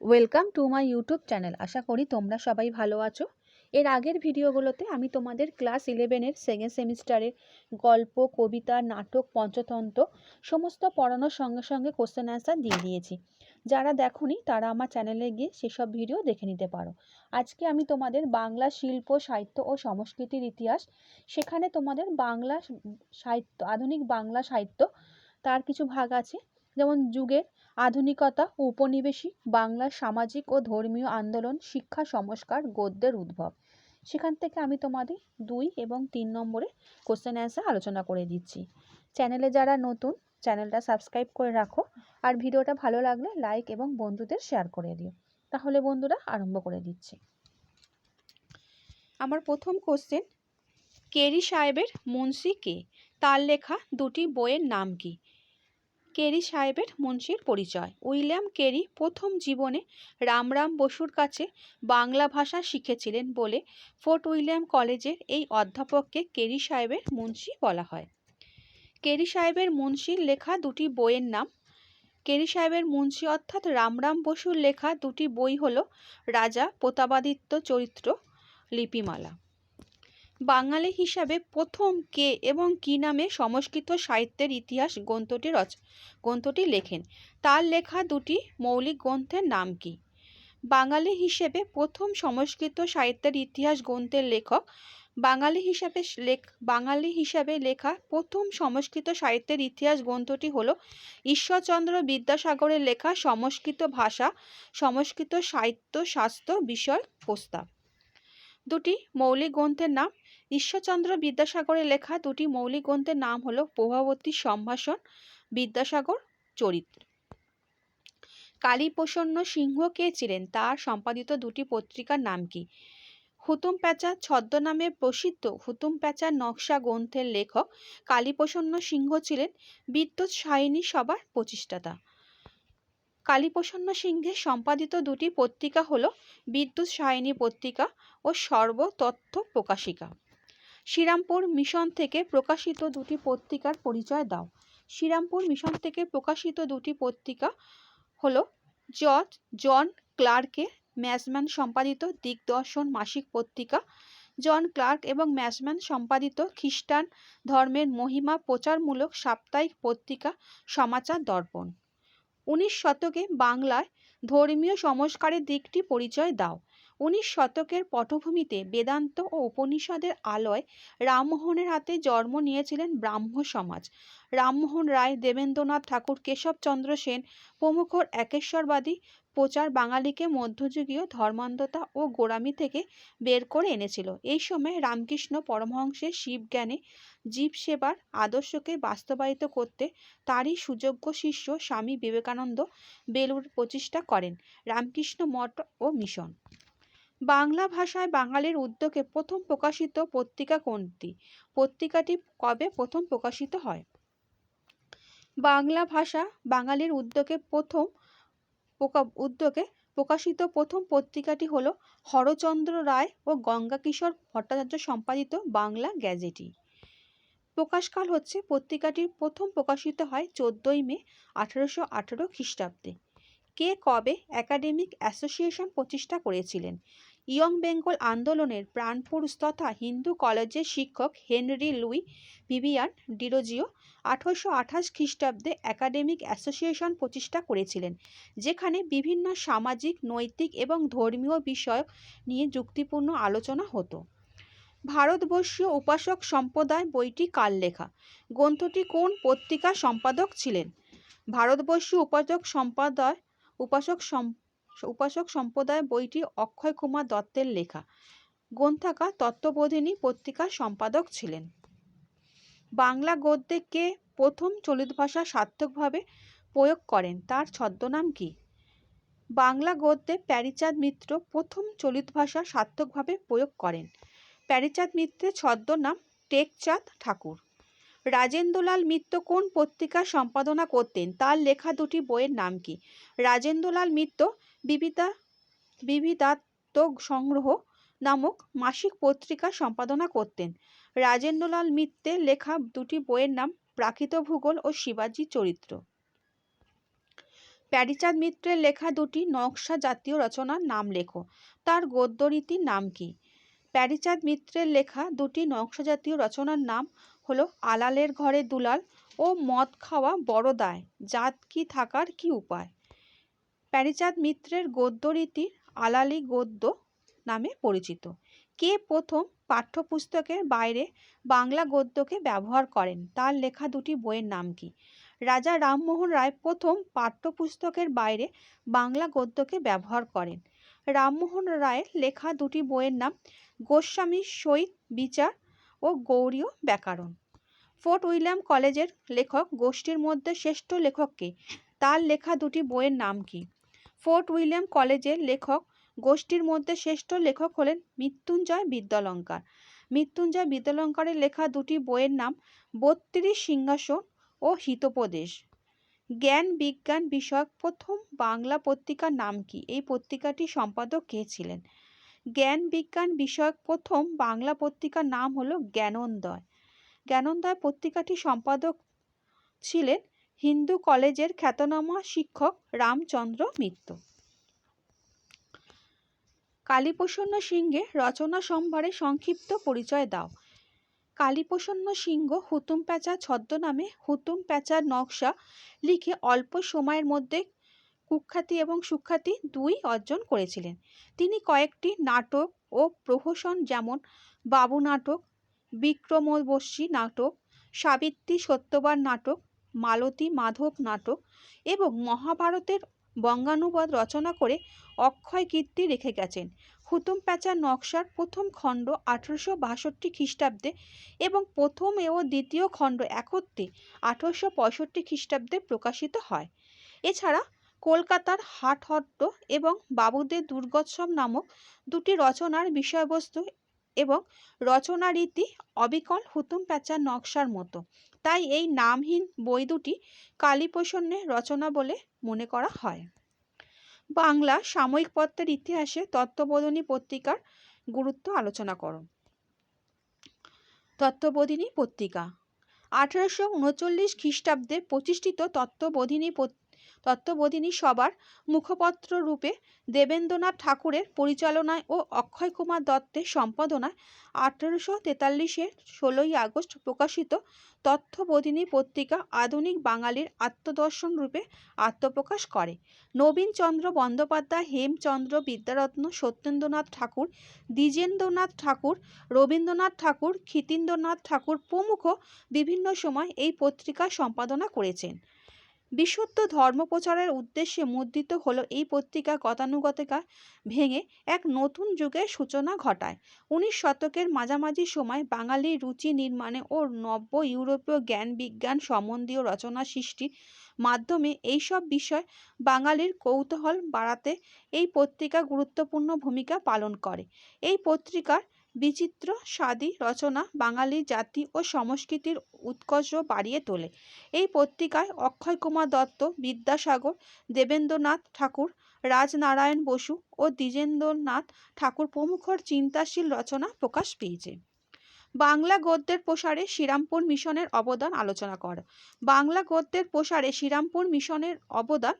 Welcome to my YouTube channel আশা করি তোমরা সবাই ভালো আছো। এর আগের ভিডিওগুলোতে আমি তোমাদের ক্লাস ইলেভেনের সেকেন্ড সেমিস্টারের গল্প, কবিতা, নাটক, পঞ্চতন্ত্র সমস্ত পড়ানোর সঙ্গে সঙ্গে কোশ্চেন অ্যান্সার দিয়ে দিয়েছি। যারা দেখোনি, তারা আমার চ্যানেলে গিয়ে সেসব ভিডিও দেখে নিতে পারো। আজকে আমি তোমাদের বাংলা শিল্প, সাহিত্য ও সংস্কৃতির ইতিহাস, সেখানে তোমাদের বাংলা সাহিত্য, আধুনিক বাংলা সাহিত্য, তার কিছু ভাগ আছে। যেমন যুগের আধুনিকতা উপনিবেশিক বাংলার সামাজিক ও ধর্মীয় আন্দোলন, শিক্ষা সংস্কার, গদ্যের উদ্ভব। সেখান থেকে আমি তোমাদের দুই এবং তিন নম্বরে কোশ্চেন অ্যান্সার আলোচনা করে দিচ্ছি। চ্যানেলে যারা নতুন চ্যানেলটা সাবস্ক্রাইব করে রাখো আর ভিডিওটা ভালো লাগলে লাইক এবং বন্ধুদের শেয়ার করে দিও। তাহলে বন্ধুরা আরম্ভ করে দিচ্ছি। আমার প্রথম কোশ্চেন কেরি সাহেবের মুন্সি কে? তার লেখা দুটি বইয়ের নাম কি? কেরি সাহেবের মুন্সির পরিচয়। উইলিয়াম কেরি প্রথম জীবনে রামরাম বসুর কাছে বাংলা ভাষা শিখেছিলেন বলে ফোর্ট উইলিয়াম কলেজের এই অধ্যাপককে কেরি সাহেবের মুন্সি বলা হয়। কেরি সাহেবের মুন্সির লেখা দুটি বইয়ের নাম। কেরি সাহেবের মুন্সি অর্থাৎ রামরাম বসুর লেখা দুটি বই হল রাজা প্রতাপাদিত্য চরিত্র লিপিমালা। বাঙালি হিসাবে প্রথম কে এবং কী নামে সংস্কৃত সাহিত্যের ইতিহাস গ্রন্থটি রচ, গ্রন্থটি লেখেন। তার লেখা দুটি মৌলিক গ্রন্থের নাম কি? বাঙালি হিসেবে প্রথম সংস্কৃত সাহিত্যের ইতিহাস গ্রন্থের লেখক বাঙালি হিসাবে লেখ, বাঙালি হিসাবে লেখা প্রথম সংস্কৃত সাহিত্যের ইতিহাস গ্রন্থটি হল ঈশ্বরচন্দ্র বিদ্যাসাগরের লেখা সংস্কৃত ভাষা, সংস্কৃত সাহিত্য শাস্ত্র বিষয় প্রস্তাব। দুটি মৌলিক গ্রন্থের নাম ঈশ্বরচন্দ্র বিদ্যাসাগরের লেখা দুটি মৌলিক গ্রন্থের নাম হল প্রভাবতী সম্ভাষণ, বিদ্যাসাগর, চরিত্র। কালীপ্রসন্ন সিংহ কে ছিলেন? তার সম্পাদিত দুটি পত্রিকার নাম কি? হুতুম প্যাঁচা ছদ্মনামে প্রসিদ্ধ হুতুম প্যাঁচার নকশা গ্রন্থের লেখক কালীপ্রসন্ন সিংহ ছিলেন বিদ্যুৎ সাহিনী সভার প্রতিষ্ঠাতা। কালীপ্রসন্ন সিংহের সম্পাদিত দুটি পত্রিকা হল বিদ্যুৎ সাহিনী পত্রিকা ও সর্বতথ্য প্রকাশিকা। শ্রীরামপুর মিশন থেকে প্রকাশিত দুটি পত্রিকার পরিচয় দাও। শ্রীরামপুর মিশন থেকে প্রকাশিত দুটি পত্রিকা হল জর্জ জন ক্লার্কের ম্যাসম্যান সম্পাদিত দিগদর্শন মাসিক পত্রিকা, জন ক্লার্ক এবং ম্যাসম্যান সম্পাদিত খ্রিস্টান ধর্মের মহিমা প্রচারমূলক সাপ্তাহিক পত্রিকা সমাচার দর্পণ। উনিশ শতকে বাংলায় ধর্মীয় সংস্কারের দিকটি পরিচয় দাও। উনিশ শতকের পটভূমিতে বেদান্ত ও উপনিষদের আলোয় রামমোহনের হাতে জন্ম নিয়েছিলেন ব্রাহ্ম সমাজ। রামমোহন রায়, দেবেন্দ্রনাথ ঠাকুর কেশবচন্দ্র সেন প্রমুখর একেশ্বরবাদী প্রচার বাঙালিকে মধ্যযুগীয় ধর্মান্ধতা ও গোড়ামি থেকে বের করে এনেছিল। এই সময় রামকৃষ্ণ পরমহংসের শিবজ্ঞানে জীব সেবার আদর্শকে বাস্তবায়িত করতে তারই সুযোগ্য শিষ্য স্বামী বিবেকানন্দ বেলুর প্রচেষ্টা করেন। রামকৃষ্ণ মঠ ও মিশন বাংলা ভাষায় বাঙালির উদ্যোগে প্রথম প্রকাশিত পত্রিকা কোনটি? পত্রিকাটি কবে প্রথম প্রকাশিত হয়? বাংলা ভাষা বাঙালির উদ্যোগে প্রথম উদ্যোগে প্রকাশিত প্রথম পত্রিকাটি হল হরচন্দ্র রায় ও গঙ্গাকিশোর ভট্টাচার্য সম্পাদিত বাংলা গ্যাজেটি প্রকাশকাল হচ্ছে, পত্রিকাটি প্রথম প্রকাশিত হয় চোদ্দোই মে আঠারোশো আঠেরো খ্রিস্টাব্দে। কে কবে একাডেমিক অ্যাসোসিয়েশন প্রতিষ্ঠা করেছিলেন? ইয়ং বেঙ্গল আন্দোলনের প্রাণপুরুষ তথা হিন্দু কলেজের শিক্ষক হেনরি লুই ভিভিয়ান ডিরোজিও আঠারোশো আঠাশ খ্রিস্টাব্দে একাডেমিক অ্যাসোসিয়েশন প্রতিষ্ঠা করেছিলেন, যেখানে বিভিন্ন সামাজিক, নৈতিক এবং ধর্মীয় বিষয়ক নিয়ে যুক্তিপূর্ণ আলোচনা হতো। ভারতবর্ষীয় উপাসক সম্প্রদায় বইটি কার লেখা? গ্রন্থটি কোন পত্রিকার সম্পাদক ছিলেন? ভারতবর্ষীয় উপাসক সম্প্রদায়, উপাসক উপাসক সম্প্রদায় বইটি অক্ষয় কুমার দত্তের লেখা। গ্রন্থাকা তত্ত্ববোধিনী পত্রিকার সম্পাদক ছিলেন। বাংলা গদ্যে কে প্রথম চলিত ভাষা সার্থকভাবে প্রয়োগ করেন। তার ছদ্মনাম কি? বাংলা গদ্যে প্যারিচাঁদ মিত্র প্রথম চলিত ভাষা সার্থকভাবে প্রয়োগ করেন। প্যারিচাঁদ মিত্রের ছদ্মনাম টেকচাঁদ ঠাকুর। রাজেন্দ্রলাল মিত্র কোন পত্রিকা সম্পাদনা করতেন? তার লেখা দুটি বইয়ের নাম কি? রাজেন্দ্রলাল মিত্র বিবিধা বিবিধাত্মক সংগ্রহ নামক মাসিক পত্রিকা সম্পাদনা করতেন। রাজেন্দ্রলাল মিত্রের লেখা দুটি বইয়ের নাম প্রাকৃত ভূগোল ও শিবাজী চরিত্র। প্যারীচাঁদ মিত্রের লেখা দুটি নকশা জাতীয় রচনার নাম লেখো। তার গদ্যরীতির নাম কি? প্যারীচাঁদ মিত্রের লেখা দুটি নকশা জাতীয় রচনার নাম হলো আলালের ঘরে দুলাল ও মদ খাওয়া বড় দায় জাত কি থাকার কি উপায়? প্যারীচাঁদ মিত্রের গদ্যরীতির আলালি গদ্য নামে পরিচিত। কে প্রথম পাঠ্যপুস্তকের বাইরে বাংলা গদ্যকে ব্যবহার করেন? তার লেখা দুটি বইয়ের নাম কি? রাজা রামমোহন রায় প্রথম পাঠ্যপুস্তকের বাইরে বাংলা গদ্যকে ব্যবহার করেন। রামমোহন রায়ের লেখা দুটি বইয়ের নাম গোস্বামী সহিত বিচার ও গৌরীয় ব্যাকরণ। ফোর্ট উইলিয়াম কলেজের লেখক, গোষ্ঠীর মধ্যে শ্রেষ্ঠ লেখককে তার লেখা দুটি বইয়ের নাম কি? ফোর্ট উইলিয়াম কলেজের লেখক। গোষ্ঠীর মধ্যে শ্রেষ্ঠ লেখক হলেন মৃত্যুঞ্জয় বিদ্যালঙ্কার। মৃত্যুঞ্জয় বিদ্যালঙ্কারের লেখা দুটি বইয়ের নাম বত্রিশ সিংহাসন ও হিতোপদেশ। জ্ঞান বিজ্ঞান বিষয়ক প্রথম বাংলা পত্রিকার নাম কি? এই পত্রিকাটি সম্পাদক কে ছিলেন? জ্ঞান বিজ্ঞান বিষয়ক প্রথম বাংলা পত্রিকার নাম হলো জ্ঞানোদয়। জ্ঞানোদয় পত্রিকাটি সম্পাদক ছিলেন হিন্দু কলেজের খ্যাতনামা শিক্ষক রামচন্দ্র মিত্র কালীপ্রসন্ন সিংহের রচনা সম্ভারে সংক্ষিপ্ত পরিচয় দাও। কালীপ্রসন্ন সিংহ হুতুম প্যাঁচা ছদ্মনামে হুতুম প্যাঁচার নকশা লিখে অল্প সময়ের মধ্যে কুখ্যাতি এবং সুখ্যাতি দুই অর্জন করেছিলেন। তিনি কয়েকটি নাটক ও প্রহসন যেমন বাবু নাটক বিক্রমবর্ষী নাটক, সাবিত্রী সত্যবান নাটক মালতী মাধব নাটক এবং মহাভারতের বঙ্গানুবাদ রচনা করে অক্ষয় কীর্তি রেখে গেছেন। হুতুম প্যাঁচার নকশার প্রথম খণ্ড আঠেরোশো বাষট্টি খ্রিস্টাব্দে এবং প্রথম ও দ্বিতীয় খণ্ড একত্রে আঠেরোশো পঁয়ষট্টি খ্রিস্টাব্দে প্রকাশিত হয়। এছাড়া কলকাতার হাটহট্ট এবং বাবুদের দুর্গোৎসব নামক দুটি রচনার বিষয়বস্তু এবং রচনা রীতি অবিকল হুতুম প্যাঁচার নকশার মতো। তাই এই নামহীন বই দুটি কালীপ্রসন্নের রচনা বলে মনে করা হয়। বাংলা সাময়িক পত্রের ইতিহাসে তত্ত্ববোধিনী পত্রিকার গুরুত্ব আলোচনা করো। তত্ত্ববোধিনী পত্রিকা। আঠারোশো উনচল্লিশ খ্রিস্টাব্দে প্রতিষ্ঠিত তত্ত্ববোধিনী তত্ত্ববোধিনী সবার মুখপত্র রূপে দেবেন্দ্রনাথ ঠাকুরের পরিচালনায় ও অক্ষয় কুমার দত্তের সম্পাদনায় আঠেরোশো তেতাল্লিশের ষোলোই আগস্ট প্রকাশিত তথ্যবোধিনী পত্রিকা আধুনিক বাঙালির আত্মদর্শন রূপে আত্মপ্রকাশ করে। নবীনচন্দ্র বন্দ্যোপাধ্যায়, হেমচন্দ্র বিদ্যারত্ন, সত্যেন্দ্রনাথ ঠাকুর, দ্বিজেন্দ্রনাথ ঠাকুর, রবীন্দ্রনাথ ঠাকুর, ক্ষিতীন্দ্রনাথ ঠাকুর প্রমুখ বিভিন্ন সময় এই পত্রিকা সম্পাদনা করেছেন। বিশুদ্ধ ধর্ম প্রচারের উদ্দেশ্যে মুদ্রিত হলো এই পত্রিকা গতানুগতিকা ভেঙে এক নতুন যুগের সূচনা ঘটায়। উনিশ শতকের মাঝামাঝি সময় বাঙালির রুচি নির্মাণে ও নব্য ইউরোপীয় জ্ঞান বিজ্ঞান সম্বন্ধীয় রচনা সৃষ্টির মাধ্যমে এইসব বিষয় বাঙালির কৌতূহল বাড়াতে এই পত্রিকা গুরুত্বপূর্ণ ভূমিকা পালন করে। এই পত্রিকার বিচিত্র স্বাদী রচনা বাঙালি জাতি ও সংস্কৃতির উৎকর্ষ বাড়িয়ে তোলে। এই পত্রিকায় অক্ষয় কুমার দত্ত, বিদ্যাসাগর, দেবেন্দ্রনাথ ঠাকুর, রাজনারায়ণ বসু ও দ্বিজেন্দ্রনাথ ঠাকুর প্রমুখর চিন্তাশীল রচনা প্রকাশ পেয়েছে। বাংলা গদ্যের প্রসারে শ্রীরামপুর মিশনের অবদান আলোচনা কর। বাংলা গদ্যের প্রসারে শ্রীরামপুর মিশনের অবদান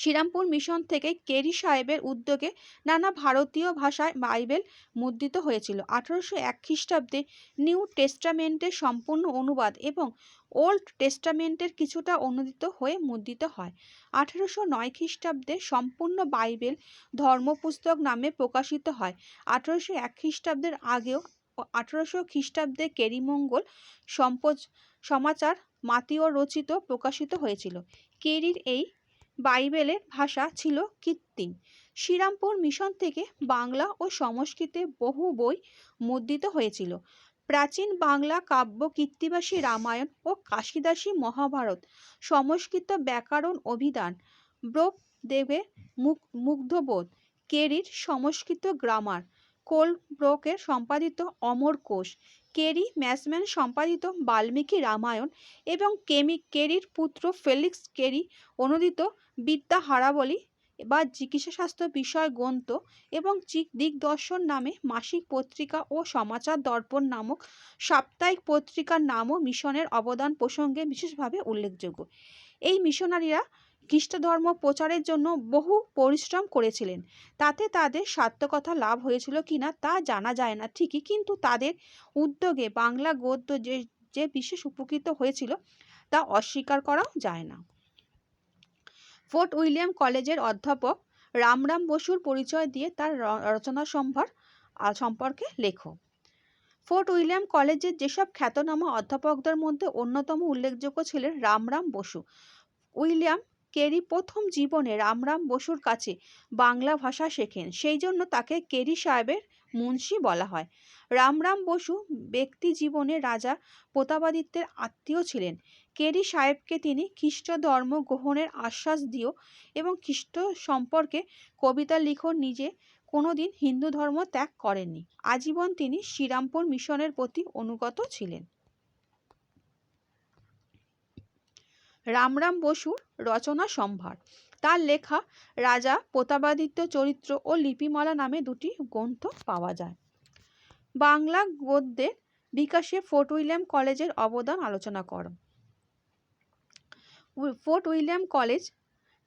শ্রীরামপুর মিশন থেকে কেরি সাহেবের উদ্যোগে নানা ভারতীয় ভাষায় বাইবেল মুদ্রিত হয়েছিল। আঠারোশো এক খ্রিস্টাব্দে নিউ টেস্টামেন্টের সম্পূর্ণ অনুবাদ এবং ওল্ড টেস্টামেন্টের কিছুটা অনুদিত হয়ে মুদ্রিত হয়। আঠারোশো নয় খ্রিস্টাব্দে সম্পূর্ণ বাইবেল ধর্মপুস্তক নামে প্রকাশিত হয়। আঠারোশো এক খ্রিস্টাব্দের আগেও আঠারোশো খ্রিস্টাব্দে কেরিমঙ্গল সম্পজ সমাচার মাতিও রচিত প্রকাশিত হয়েছিল। কেরির এই বাইবেলের ভাষা ছিল কৃত্রিম। শ্রীরামপুর মিশন থেকে বাংলা ও সংস্কৃতে বহু বই মুদ্রিত হয়েছিল। প্রাচীন বাংলা কাব্য, কীর্তিবাসী রামায়ণ ও কাশিদাসী মহাভারত, সংস্কৃত ব্যাকরণ অভিধান ব্রোপ দেবের মুখ মুগ্ধবোধ, কেরির সংস্কৃত গ্রামার, কোলব্রোকের সম্পাদিত অমর কোষ, কেরি ম্যাসম্যান সম্পাদিত বাল্মীকি রামায়ণ এবং কেমি, কেরির পুত্র ফেলিক্স কেরি অনুদিত বিদ্যা হারাবলী বা চিকিৎসাশাস্ত্র বিষয় গ্রন্থ এবং দিগদর্শন নামে মাসিক পত্রিকা ও সমাচার দর্পণ নামক সাপ্তাহিক পত্রিকার নামও মিশনের অবদান প্রসঙ্গে বিশেষভাবে উল্লেখযোগ্য। এই মিশনারিরা খ্রিস্টধর্ম প্রচারের জন্য বহু পরিশ্রম করেছিলেন। তাতে তাদের সার্থকতা লাভ হয়েছিল কিনা তা জানা যায় না ঠিকই, কিন্তু তাদের উদ্যোগে বাংলা গদ্য যে যে বিশেষ উপকৃত হয়েছিল তা অস্বীকার করাও যায় না। ফোর্ট উইলিয়াম কলেজের অধ্যাপক রামরাম বসুর পরিচয় দিয়ে তার রচনা সম্ভার সম্পর্কে লেখো। ফোর্ট উইলিয়াম কলেজের যেসব খ্যাতনামা অধ্যাপকদের মধ্যে অন্যতম উল্লেখযোগ্য ছিলেন রামরাম বসু। উইলিয়াম কেরি প্রথম জীবনে রামরাম বসুর কাছে বাংলা ভাষা শেখেন, সেই জন্য তাকে কেরি সাহেবের মুন্সি বলা হয়। রামরাম বসু ব্যক্তি জীবনে রাজা প্রতাপাদিত্যের আত্মীয় ছিলেন। কেরি সাহেবকে তিনি খ্রিস্ট ধর্ম গ্রহণের আশ্বাস দিও এবং খ্রিস্ট সম্পর্কে কবিতা লিখন নিজে। কোনোদিন হিন্দু ধর্ম ত্যাগ করেননি। আজীবন তিনি শ্রীরামপুর মিশনের প্রতি অনুগত ছিলেন। রামরাম বসুর রচনা সম্ভার। তার লেখা রাজা প্রতাপাদিত্য চরিত্র ও লিপিমালা নামে দুটি গ্রন্থ পাওয়া যায়। বাংলা গদ্যের বিকাশে ফোর্ট উইলিয়াম কলেজের অবদান আলোচনা করো। ফোর্ট উইলিয়াম কলেজ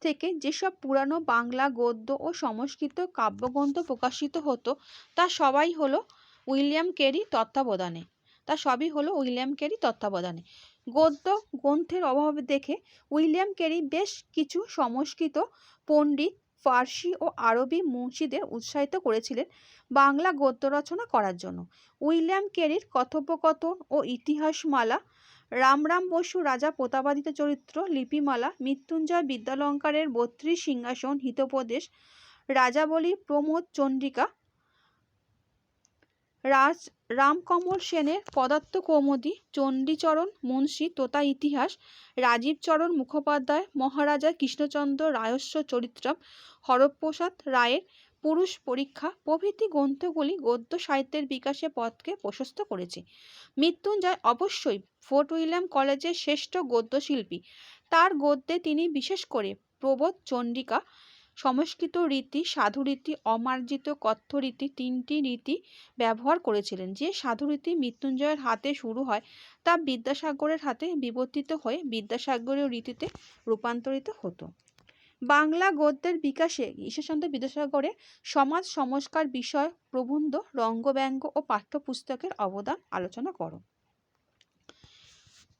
থেকে যেসব পুরানো বাংলা গদ্য ও সংস্কৃত কাব্যগ্রন্থ প্রকাশিত হতো, তা সবাই হলো উইলিয়াম কেরি তত্ত্বাবধানে। তা সবই হলো উইলিয়াম কেরি তত্ত্বাবধানে। গদ্য গ্রন্থের অভাব দেখে উইলিয়াম কেরি বেশ কিছু সংস্কৃত পণ্ডিত ফার্সি ও আরবি মুন্সিদের উৎসাহিত করেছিলেন বাংলা গদ্য রচনা করার জন্য। উইলিয়াম কেরির কথোপকথন ও ইতিহাসমালা রামরাম বসু রাজা প্রতাপাদিত্য চরিত্র, লিপিমালা, মৃত্যুঞ্জয় বিদ্যালঙ্কারের বত্রিশ সিংহাসন, হিতোপদেশ, রাজাবলী, প্রমোদ চন্দ্রিকা রাজ, রামকমল সেনের পদার্থ কৌমুদী, চণ্ডীচরণ, মুন্সী, তোতা ইতিহাস রাজীবচরণ মুখোপাধ্যায়, মহারাজা কৃষ্ণচন্দ্র রায়স্ব চরিত্রম, হরপ্রসাদ রায়ের পুরুষ পরীক্ষা প্রভৃতি গ্রন্থগুলি গদ্য সাহিত্যের বিকাশে পথকে প্রশস্ত করেছে। মৃত্যুঞ্জয় অবশ্যই ফোর্ট উইলিয়াম কলেজের শ্রেষ্ঠ গদ্যশিল্পী তার গদ্যে তিনি বিশেষ করে প্রবোধ চণ্ডিকা, সংস্কৃত রীতি সাধুরীতি অমার্জিত কথ্য রীতি তিনটি রীতি ব্যবহার করেছিলেন। যে সাধুরীতি মৃত্যুঞ্জয়ের হাতে শুরু হয় তা বিদ্যাসাগরের হাতে বিবর্তিত হয়ে বিদ্যাসাগরীয় রীতিতে রূপান্তরিত হতো। বাংলা গদ্যের বিকাশে ঈশ্বরচন্দ্র বিদ্যাসাগরের সমাজ সংস্কার বিষয় প্রবন্ধ, রঙ্গব্যঙ্গ ও পাঠ্যপুস্তকের অবদান আলোচনা করো।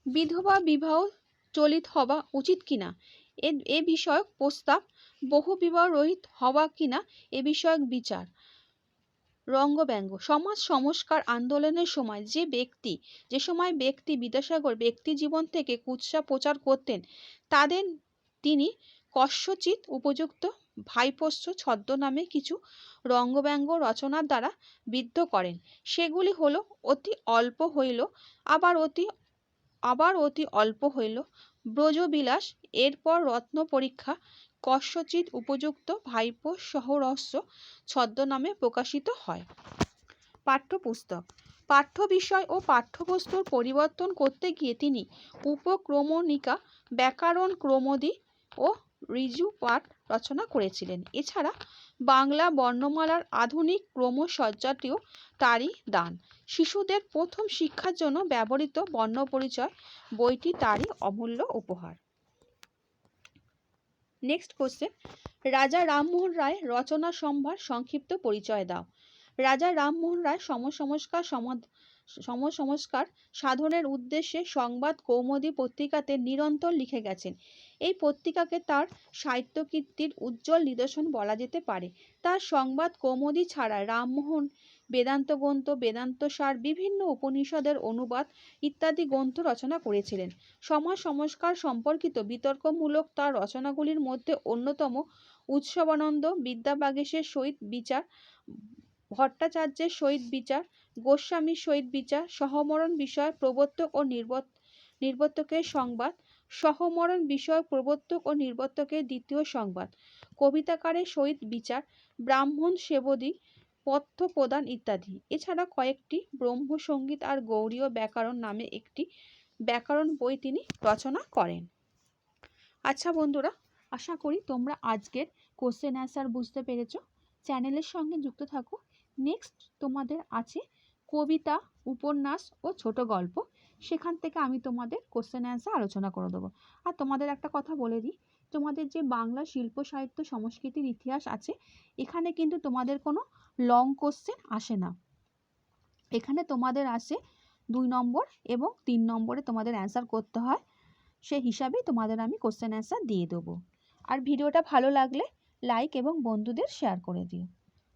বিধবা বিবাহ চলিত হওয়া উচিত কিনা? এ বিষয়ক প্রস্তাব বহু বিবাহ রহিত হওয়া কিনা? এ বিষয়ক বিচার। রঙ্গব্যঙ্গ। সমাজ সংস্কার আন্দোলনের সময় যে ব্যক্তি, যে সময় ব্যক্তি বিদ্যাসাগর ব্যক্তি জীবন থেকে কুৎসা প্রচার করতেন, তাদের তিনি কস্যচিৎ উপযুক্ত ভাইপোষ্য ছদ্মনামে কিছু রঙ্গব্যঙ্গ রচনার দ্বারা বিদ্ধ করেন। সেগুলি হলো, অতি অল্প হইল, আবার অতি আবার অতি অল্প হইল, ব্রজবিলাস, এরপর রত্ন পরীক্ষা কস্যচিৎ উপযুক্ত ভাইপো সহরস্য ছদ্মনামে প্রকাশিত হয়। পাঠ্যপুস্তক। পাঠ্য বিষয় ও পাঠ্যবস্তুর পরিবর্তন করতে গিয়ে তিনি উপক্রমণিকা, ব্যাকরণ ক্রমদি ও ঋজু পাঠ রচনা করেছিলেন। এছাড়া বাংলা বর্ণমালার আধুনিক ক্রমসজ্জাটিও তারই দান। শিশুদের প্রথম শিক্ষার জন্য ব্যবহৃত বর্ণপরিচয় বইটি তারই অমূল্য উপহার। নেক্সট কোশ্চেন রাজা রামমোহন রায় রচনা সম্ভার সংক্ষিপ্ত পরিচয় দাও। রাজা রামমোহন রায় সমসংস্কার সমাদ সমসংস্কার সাধনের উদ্দেশ্যে সংবাদ কৌমুদী পত্রিকাতে নিরন্তর লিখে গেছেন। এই পত্রিকাকে তার সাহিত্য কীর্তির উজ্জ্বল নিদর্শন বলা যেতে পারে। তার সংবাদ কৌমুদী ছাড়া রামমোহন, বেদান্ত গ্রন্থ, বেদান্ত সার, বিভিন্ন উপনিষদের অনুবাদ ইত্যাদি গ্রন্থ রচনা করেছিলেন। সমাজ সংস্কার সম্পর্কিত বিতর্কমূলক তার রচনাগুলির মধ্যে অন্যতম উৎসবানন্দ, বিদ্যাবাগীশের সহিত বিচার, ভট্টাচার্যের সহিত বিচার গোস্বামীর সহিত বিচার, সহমরণ বিষয় প্রবর্তক ও নির্বত নির্বর্তকের সংবাদ, সহমরণ বিষয় প্রবর্তক ও নির্বর্তকের দ্বিতীয় সংবাদ কবিতাকারের সহিত বিচার, ব্রাহ্মণ সেবদী পথ্য প্রদান ইত্যাদি। এছাড়া কয়েকটি ব্রহ্মসঙ্গীত আর গৌড়ীয় ব্যাকরণ নামে একটি ব্যাকরণ বই তিনি রচনা করেন। আচ্ছা বন্ধুরা, আশা করি তোমরা আজকের কোশ্চেন অ্যান্সার বুঝতে পেরেছ। চ্যানেলের সঙ্গে যুক্ত থাকো। নেক্সট তোমাদের আছে কবিতা, উপন্যাস ও ছোট গল্প। সেখান থেকে আমি তোমাদের কোশ্চেন অ্যান্সার আলোচনা করে দেবো। আর তোমাদের একটা কথা বলে দিই, তোমাদের যে বাংলা শিল্প সাহিত্য সংস্কৃতির ইতিহাস আছে, এখানে কিন্তু তোমাদের কোনো লং কোশ্চেন আসে না। এখানে তোমাদের আসে দুই নম্বর এবং তিন নম্বরে তোমাদের অ্যান্সার করতে হয়। সেই হিসাবেই তোমাদের আমি কোশ্চেন অ্যান্সার দিয়ে দেবো। আর ভিডিওটা ভালো লাগলে লাইক এবং বন্ধুদের শেয়ার করে দিও।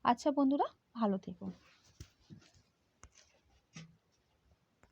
আচ্ছা বন্ধুরা, ভালো থেকো।